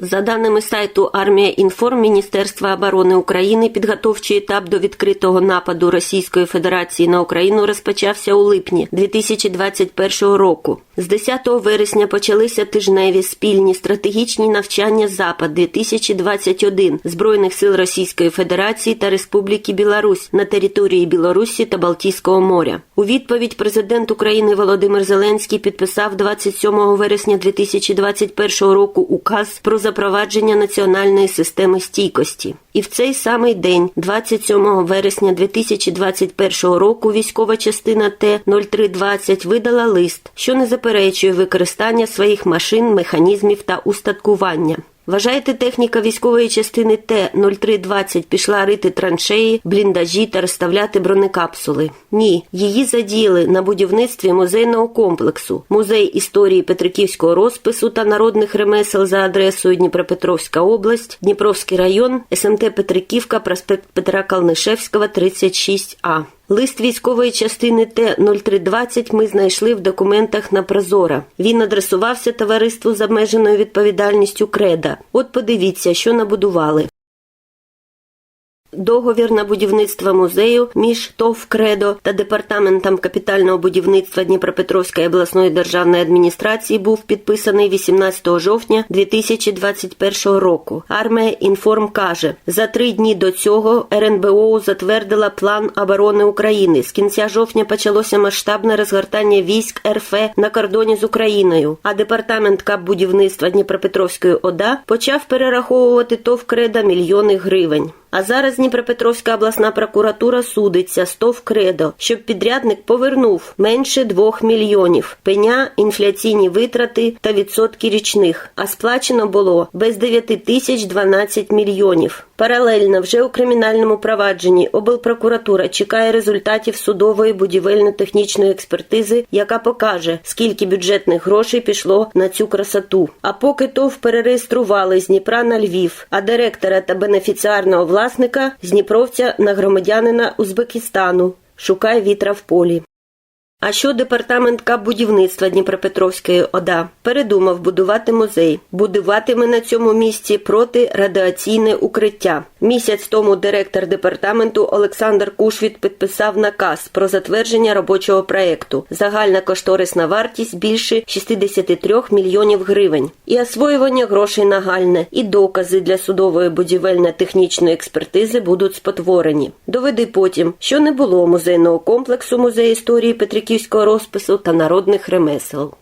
За даними сайту Армія Інформ Міністерства оборони України, підготовчий етап до відкритого нападу Російської Федерації на Україну розпочався у липні 2021 року. З 10 вересня почалися тижневі спільні стратегічні навчання Запад 2021 збройних сил Російської Федерації та Республіки Білорусь на території Білорусі та Балтійського моря. У відповідь президент України Володимир Зеленський підписав 27 вересня 2021 року указ про запровадження національної системи стійкості. І в цей самий день, 27 вересня 2021 року, військова частина Т-0320 видала лист, що не заперечує використання своїх машин, механізмів та устаткування. Вважаєте, техніка військової частини Т-0320 пішла рити траншеї, бліндажі та розставляти бронекапсули? Ні, її задіяли на будівництві музейного комплексу, музей історії Петриківського розпису та народних ремесел за адресою Дніпропетровська область, Дніпровський район, СМТ Петриківка, проспект Петра Калнишевського, 36А. Лист військової частини Т-0320 ми знайшли в документах на Прозора. Він адресувався товариству з обмеженою відповідальністю Креда. От подивіться, що набудували. Договір на будівництво музею між ТОВ «Кредо» та департаментом капітального будівництва Дніпропетровської обласної державної адміністрації був підписаний 18 жовтня 2021 року. Армія інформ каже, за три дні до цього РНБО затвердила план оборони України. З кінця жовтня почалося масштабне розгортання військ РФ на кордоні з Україною. А департамент капбудівництва Дніпропетровської ОДА почав перераховувати ТОВ «Кредо» мільйони гривень. А зараз Дніпропетровська обласна прокуратура судиться з «Кредо», щоб підрядник повернув менше двох мільйонів, пеня, інфляційні витрати та відсотки річних. А сплачено було без 9 тисяч 12 мільйонів. Паралельно вже у кримінальному провадженні облпрокуратура чекає результатів судової будівельно-технічної експертизи, яка покаже, скільки бюджетних грошей пішло на цю красоту. А поки ТОВ перереєстрували з Дніпра на Львів, а директора та бенефіціарного власника з Дніпровця на громадянина Узбекистану. Шукає вітра в полі. А що департамент капбудівництва Дніпропетровської ОДА передумав будувати музей, будуватиме на цьому місці протирадіаційне укриття. Місяць тому директор департаменту Олександр Кушвіт підписав наказ про затвердження робочого проекту. Загальна кошторисна вартість більше 63 мільйонів гривень. І освоювання грошей нагальне, і докази для судової будівельно-технічної експертизи будуть спотворені. Доведи потім, що не було музейного комплексу музею історії Петриківського розпису та народних ремесел.